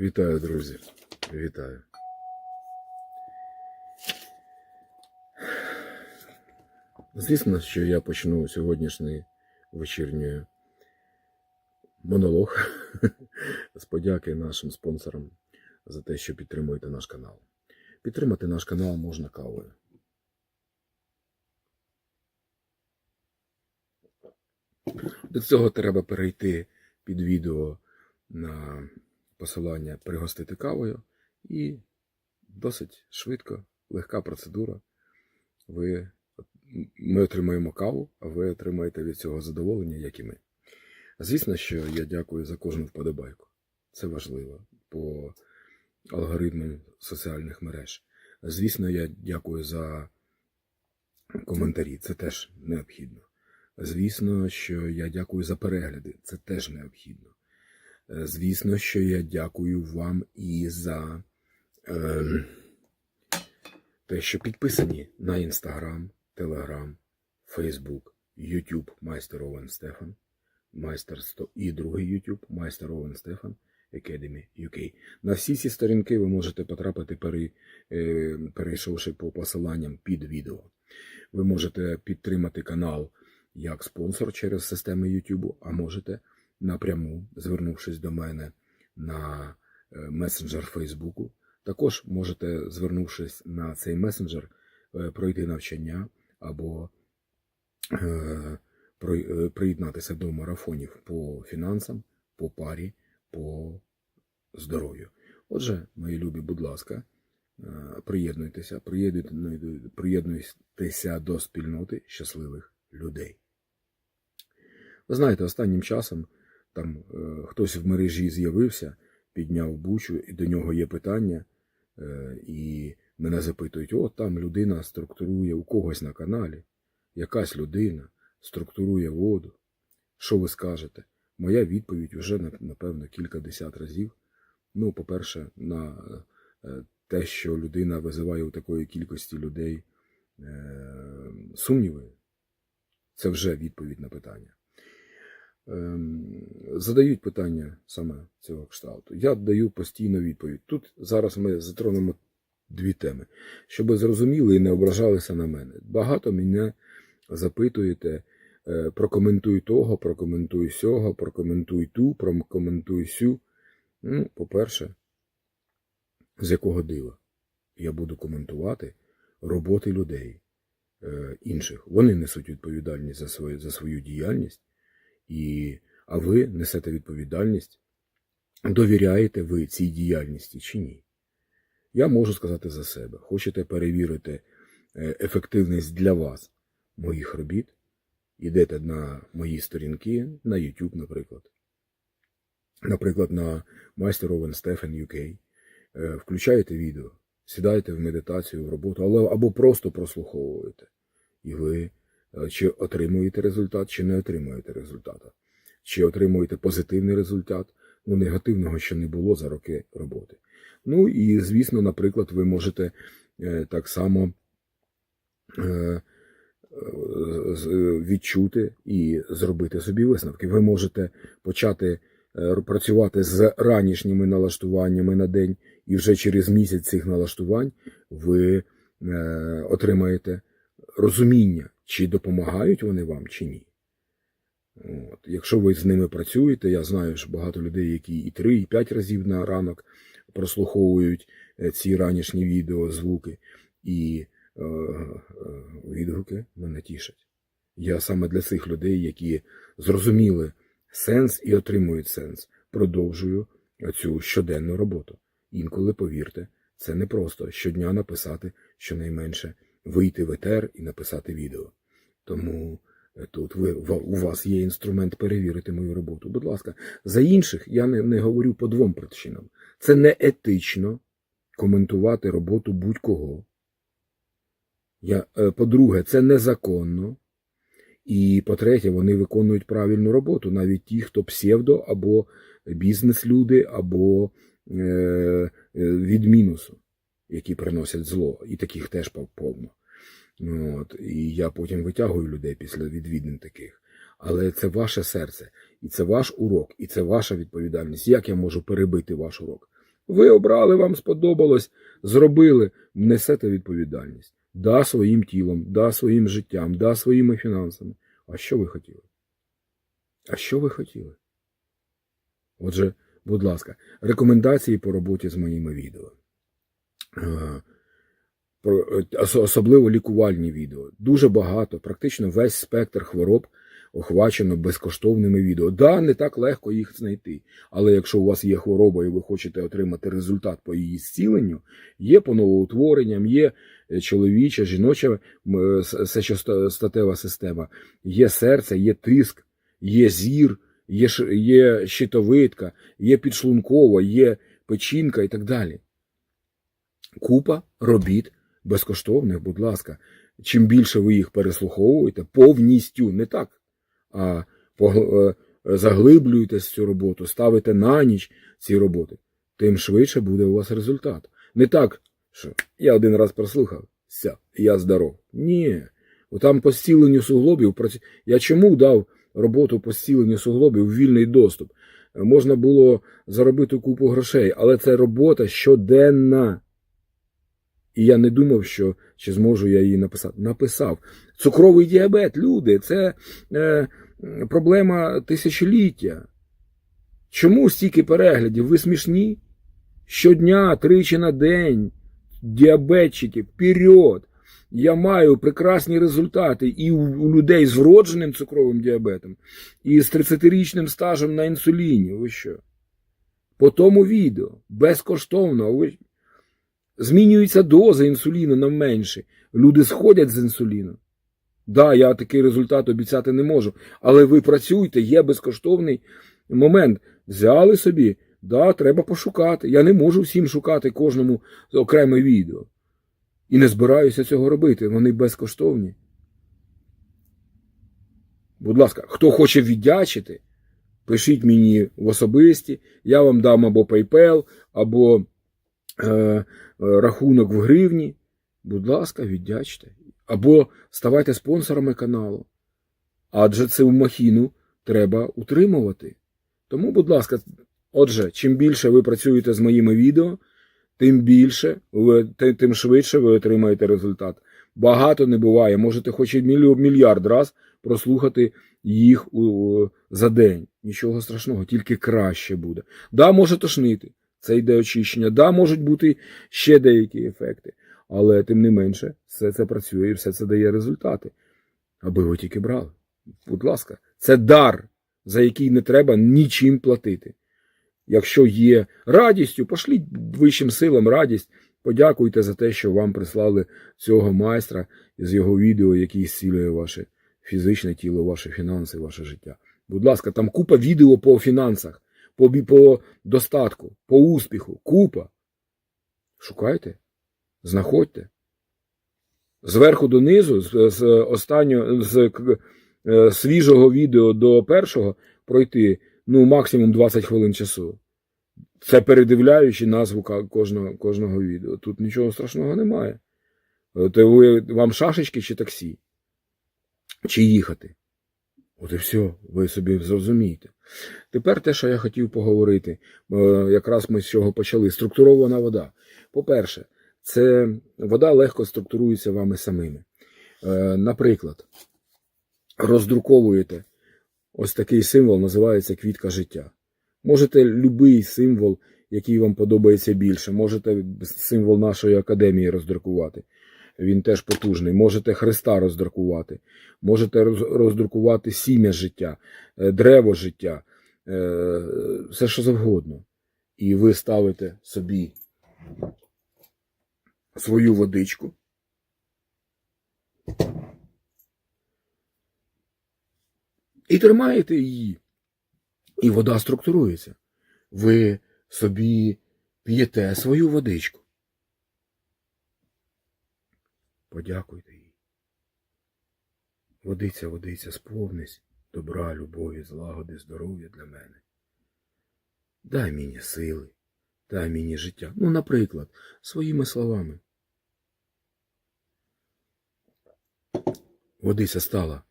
Вітаю, друзі. Вітаю. Звісно, що я почну сьогоднішній вечірній монолог з подяки нашим спонсорам за те, що підтримуєте наш канал. Підтримати наш канал можна кавою. До цього треба перейти під відео на посилання пригостити кавою і досить швидко, легка процедура. Ви, ми отримаємо каву, а ви отримаєте від цього задоволення, як і ми. Звісно, що я дякую за кожну вподобайку. Це важливо по алгоритмам соціальних мереж. Звісно, я дякую за коментарі. Це теж необхідно. Звісно, що я дякую за перегляди. Це теж необхідно. Е, Звісно, що я дякую вам і за е, те, що підписані на Інстаграм, Телеграм, Фейсбук, Ютуб Майстер Овен Стефан, Майстер 100 і другий Ютуб Майстер Овен Стефан Academy UK. На всі ці сторінки ви можете потрапити, пере, е, перейшовши по посиланням під відео. Ви можете підтримати канал як спонсор через системи YouTube, а можете напряму, звернувшись до мене на е, месенджер Фейсбуку. Також можете, звернувшись на цей месенджер, е, пройти навчання або е, приєднатися до марафонів по фінансам, по парі, по здоров'ю. Отже, мої любі, будь ласка, приєднуйтеся, приєднуйтеся до спільноти щасливих людей. Ви знаєте, останнім часом там е, хтось в мережі з'явився, підняв бучу, і до нього є питання, е, і мене запитують: о, там людина структурує у когось на каналі, якась людина структурує воду. Що ви скажете? Моя відповідь вже, напевно, кілька десят разів. Ну, по-перше, на е, те, що людина визиває у такої кількості людей е, сумніви, це вже відповідь на питання. Ем, Задають питання саме цього кшталту. Я даю постійно відповідь. Тут зараз ми затронемо дві теми, щоб зрозуміли і не ображалися на мене. Багато мене запитуєте, е, прокоментуй того, прокоментуй сього, прокоментуй ту, прокоментуй сю. Ну, по-перше, з якого дива я буду коментувати роботи людей е, інших. Вони несуть відповідальність за свою, за свою діяльність, і, а ви несете відповідальність, довіряєте ви цій діяльності чи ні. Я можу сказати за себе. Хочете перевірити е, ефективність для вас моїх робіт? Йдете на мої сторінки, на YouTube, наприклад. Наприклад, на Майстер Овен Стефан UK. Е, Включаєте відео, сідаєте в медитацію, в роботу, але або просто прослуховуєте. І ви чи отримуєте результат, чи не отримуєте результата. Чи отримуєте позитивний результат, ну негативного ще не було за роки роботи. Ну і, звісно, наприклад, ви можете е, так само е, е, відчути і зробити собі висновки. Ви можете почати е, працювати з ранішніми налаштуваннями на день, і вже через місяць цих налаштувань ви е, отримаєте розуміння, чи допомагають вони вам, чи ні. От. Якщо ви з ними працюєте, я знаю, що багато людей, які і 3, і 5 разів на ранок прослуховують е, ці ранішні відео, звуки, і е, е, відгуки мене тішать. Я саме для цих людей, які зрозуміли сенс і отримують сенс, продовжую цю щоденну роботу. Інколи, повірте, це не просто щодня написати щонайменше вийти в етер і написати відео. Тому е, тут ви, у вас є інструмент перевірити мою роботу. Будь ласка, за інших я не, не говорю по двом причинам. Це не етично коментувати роботу будь-кого. Е, по-друге, це незаконно. І по-третє, вони виконують правильну роботу, навіть ті, хто псевдо або бізнес-люди, або е, е, від мінусу, які приносять зло, і таких теж повно. Ну, От, і я потім витягую людей після відвідин таких. Але це ваше серце, і це ваш урок, і це ваша відповідальність. Як я можу перебити ваш урок? Ви обрали, вам сподобалось, зробили, несете відповідальність. Да, своїм тілом, да, своїм життям, да, своїми фінансами. А що ви хотіли? А що ви хотіли? Отже, будь ласка, рекомендації по роботі з моїми відео. Е, Особливо лікувальні відео. Дуже багато, практично весь спектр хвороб охвачено безкоштовними відео. Да, не так легко їх знайти. Але якщо у вас є хвороба і ви хочете отримати результат по її зціленню, є по новоутворенням, є е, чоловіча, жіноча е, сечостатева система, є серце, є тиск, є зір, є, є щитовидка, є підшлункова, є печінка і так далі. Купа робіт безкоштовних, будь ласка. Чим більше ви їх переслуховуєте, повністю, не так, а е, заглиблюєтесь в цю роботу, ставите на ніч ці роботи, тим швидше буде у вас результат. Не так, що я один раз прослухав, все, я здоров. Ні. Там по зціленню суглобів Я чому дав роботу по зціленню суглобів в вільний доступ? Е, Можна було заробити купу грошей, але це робота щоденна. І я не думав, що чи зможу я її написати. Написав. Цукровий діабет, люди, це е, проблема тисячоліття. Чому стільки переглядів? Ви смішні? Щодня, тричі на день, діабетчики, вперед! Я маю прекрасні результати і у людей з вродженим цукровим діабетом, і з 30-річним стажем на інсуліні. Ви що? По тому відео безкоштовно. Ви... Змінюється доза інсуліну на менше. Люди сходять з інсуліну. Да, я такий результат обіцяти не можу. Але ви працюйте, є безкоштовний момент. Взяли собі, да, треба пошукати. Я не можу всім шукати кожному окреме відео. І не збираюся цього робити. Вони безкоштовні. Будь ласка, хто хоче віддячити, пишіть мені в особисті, я вам дам або PayPal, або рахунок в гривні. Будь ласка, віддячте. Або ставайте спонсорами каналу. Адже цю махіну треба утримувати. Тому, будь ласка, отже, чим більше ви працюєте з моїми відео, тим більше, ви, тим швидше ви отримаєте результат. Багато не буває. Можете хоч і мільярд раз прослухати їх за день. Нічого страшного, тільки краще буде. Да, може тошнити. Це йде очищення. Да, можуть бути ще деякі ефекти. Але тим не менше, все це працює і все це дає результати. Аби ви тільки брали. Будь ласка, це дар, за який не треба нічим платити. Якщо є радістю, пошліть вищим силам радість, подякуйте за те, що вам прислали цього майстра з його відео, який зцілює ваше фізичне тіло, ваші фінанси, ваше життя. Будь ласка, там купа відео по фінансах, по, по достатку, по успіху. Купа. Шукайте, знаходьте. Зверху донизу, з, з останнього, з е, свіжого відео до першого пройти ну, максимум 20 хвилин часу. Це передивляючи назву кожного, кожного відео. Тут нічого страшного немає. То ви, вам шашечки чи таксі? Чи їхати? От і все, ви собі зрозумієте. Тепер те, що я хотів поговорити, якраз ми з чого почали. Структурована вода. По-перше, це вода легко структурується вами самими. Е, Наприклад, роздруковуєте ось такий символ, називається квітка життя. Можете будь-який символ, який вам подобається більше. Можете символ нашої академії роздрукувати. Він теж потужний. Можете Христа роздрукувати, можете роздрукувати сім'я життя, е, древо життя, е, все що завгодно. І ви ставите собі свою водичку. І тримаєте її. І вода структурується. Ви собі п'єте свою водичку. Подякуйте їй. Водиця, водиця, сповнись добра, любові, злагоди, здоров'я для мене. Дай мені сили, дай мені життя. Ну, наприклад, своїми словами. Водиця стала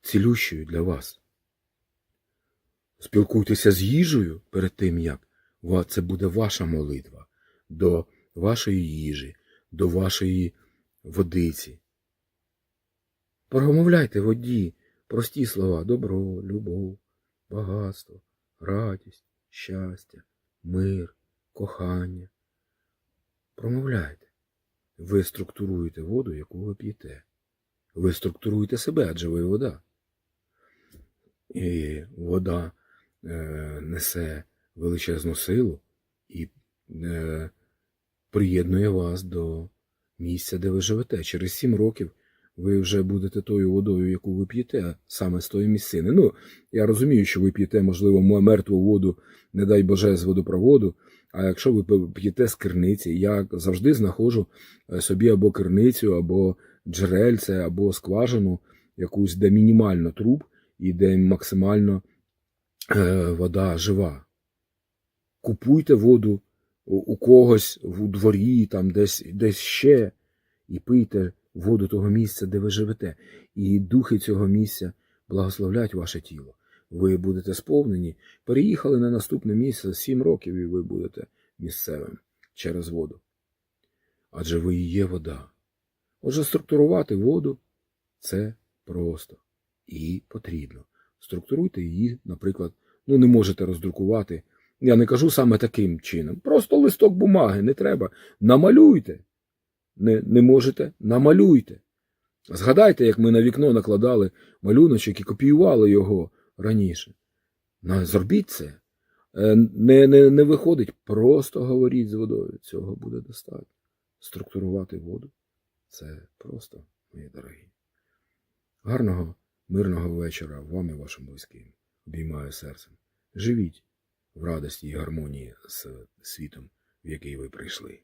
цілющою для вас. Спілкуйтеся з їжею перед тим, як це буде ваша молитва до вашої їжі, до вашої водиці. Промовляйте воді прості слова добро, любов, багатство, радість, щастя, мир, кохання. Промовляйте. Ви структуруєте воду, яку ви п'єте. Ви структуруєте себе, адже ви вода. І вода е, несе величезну силу і е, приєднує вас до місця, де ви живете. Через сім років ви вже будете тою водою, яку ви п'єте, саме з тої місцини. Ну, я розумію, що ви п'єте, можливо, мертву воду, не дай Боже, з водопроводу. А якщо ви п'єте з керниці, я завжди знаходжу е, собі або керницю, або джерельце, або скважину, якусь, де мінімально труб і де максимально е, вода жива. Купуйте воду у, когось у дворі, там десь, десь ще, і пийте воду того місця, де ви живете. І духи цього місця благословлять ваше тіло. Ви будете сповнені. Переїхали на наступне місце сім років, і ви будете місцевим через воду. Адже ви і є вода. Отже, структурувати воду це просто і потрібно. Структуруйте її, наприклад, ну не можете роздрукувати. Я не кажу саме таким чином. Просто листок бумаги не треба. Намалюйте. Не, не можете, намалюйте. Згадайте, як ми на вікно накладали малюночок і копіювали його раніше. На, зробіть це. Е, Не, не, не виходить, просто говоріть з водою. Цього буде достатньо. Структурувати воду це просто, мої дорогі. Гарного, мирного вечора вам і вашим близьким. Обіймаю серцем. Живіть в радості і гармонії з світом, в який ви прийшли.